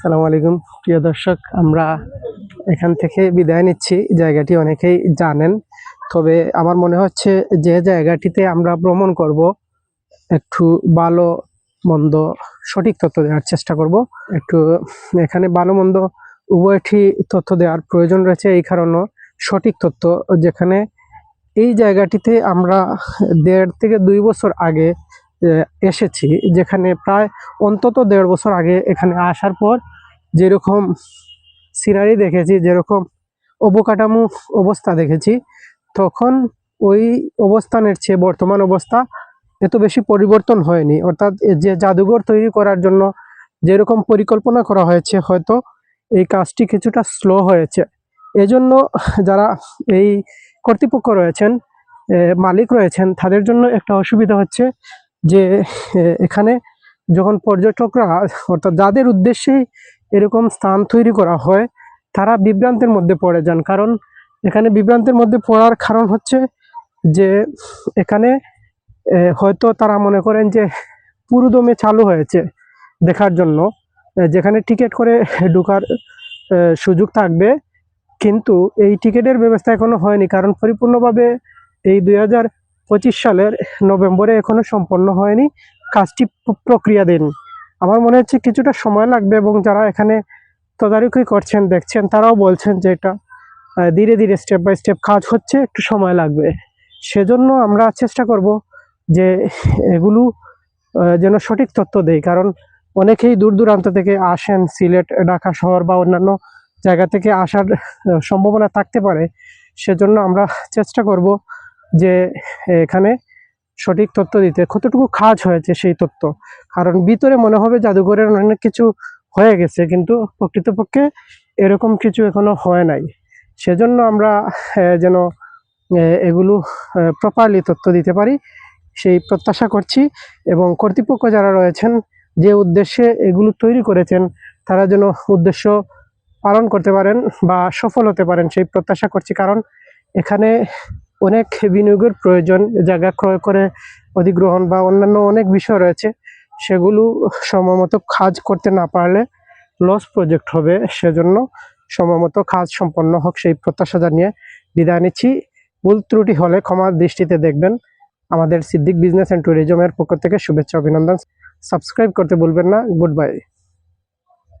সালাম আলাইকুম, প্রিয় দর্শক, আমরা এখান থেকে বিদায় নিচ্ছি। জায়গাটি অনেকেই জানেন, তবে আমার মনে হচ্ছে যে জায়গাটিতে আমরা ভ্রমণ করব, একটু ভালো মন্দ সঠিক তথ্য দেওয়ার চেষ্টা করব। একটু এখানে ভালো মন্দ উভয়টি তথ্য দেওয়ার প্রয়োজন রয়েছে, এই কারণে সঠিক তথ্য যেখানে এই জায়গাটিতে আমরা দেড় থেকে দুই বছর আগে এসেছি, যেখানে প্রায় অন্তত দেড় বছর আগে এখানে আসার পর যেরকম সিনারি দেখেছি, যেরকম অবকাঠামো অবস্থা দেখেছি, তখন ওই অবস্থানের চেয়ে বর্তমান অবস্থা এত বেশি পরিবর্তন হয়নি। অর্থাৎ যে জাদুঘর তৈরি করার জন্য যেরকম পরিকল্পনা করা হয়েছে, হয়তো এই কাজটি কিছুটা স্লো হয়েছে। এজন্য যারা এই কর্তৃপক্ষ রয়েছেন মালিক রয়েছেন, তাদের জন্য একটা অসুবিধা হচ্ছে যে এখানে যখন পর্যটকরা, অর্থাৎ যাদের উদ্দেশ্যে এরকম স্থান তৈরি করা হয়, তারা বিভ্রান্তের মধ্যে পড়ে যান। কারণ এখানে বিভ্রান্তের মধ্যে পড়ার কারণ হচ্ছে যে, এখানে হয়তো তারা মনে করেন যে, পুরুদমে চালু হয়েছে দেখার জন্য। যেখানে টিকিট করে ঢোকার সুযোগ থাকবে। কিন্তু এই টিকিটের ব্যবস্থা এখনও হয়নি। কারণ পরিপূর্ণভাবে এই দুই হাজার পঁচিশ সালের নভেম্বরে এখনও সম্পন্ন হয়নি কাজটি প্রক্রিয়া দিন। আমার মনে হচ্ছে কিছুটা সময় লাগবে এবং যারা এখানে তদারকি করছেন, দেখছেন, তারাও বলছেন যে এটা ধীরে ধীরে স্টেপ বাই স্টেপ কাজ হচ্ছে, একটু সময় লাগবে। সেজন্য আমরা চেষ্টা করব যে এগুলো যেন সঠিক তথ্য দেই। কারণ অনেকেই দূর দূরান্ত থেকে আসেন, সিলেট, ঢাকা শহর বা অন্যান্য জায়গা থেকে আসার সম্ভাবনা থাকতে পারে। সেজন্য আমরা চেষ্টা করব যে এখানে সঠিক তথ্য দিতে। কতটুকু কাজ হয়েছে সেই তথ্য? কারণ ভিতরে মনে হবে জাদুঘরের অনেক কিছু হয়ে গেছে, কিন্তু প্রকৃতপক্ষে এরকম কিছু এখনও হয় নাই। সেজন্য আমরা যেন এগুলো প্রপারলি তথ্য দিতে পারি, সেই প্রত্যাশা করছি। এবং কর্তৃপক্ষ যারা রয়েছেন, যে উদ্দেশ্যে এগুলো তৈরি করেছেন, তারা যেন উদ্দেশ্য পালন করতে পারেন বা সফল হতে পারেন, সেই প্রত্যাশা করছি। কারণ এখানে অনেক বিনিয়োগের প্রয়োজন, জায়গা ক্রয় করে অধিগ্রহণ বা অন্যান্য অনেক বিষয় রয়েছে, সেগুলো সময়মতো কাজ করতে না পারলে লস প্রজেক্ট হবে। সেজন্য সময়মতো কাজ সম্পন্ন হোক সেই প্রত্যাশা জানিয়ে বিদায় নিচ্ছি। ভুল ত্রুটি হলে ক্ষমার দৃষ্টিতে দেখবেন। আমাদের সিদ্দিক বিজনেস অ্যান্ড ট্যুরিজমের পক্ষ থেকে শুভেচ্ছা, অভিনন্দন। সাবস্ক্রাইব করতে ভুলবেন না। Good bye.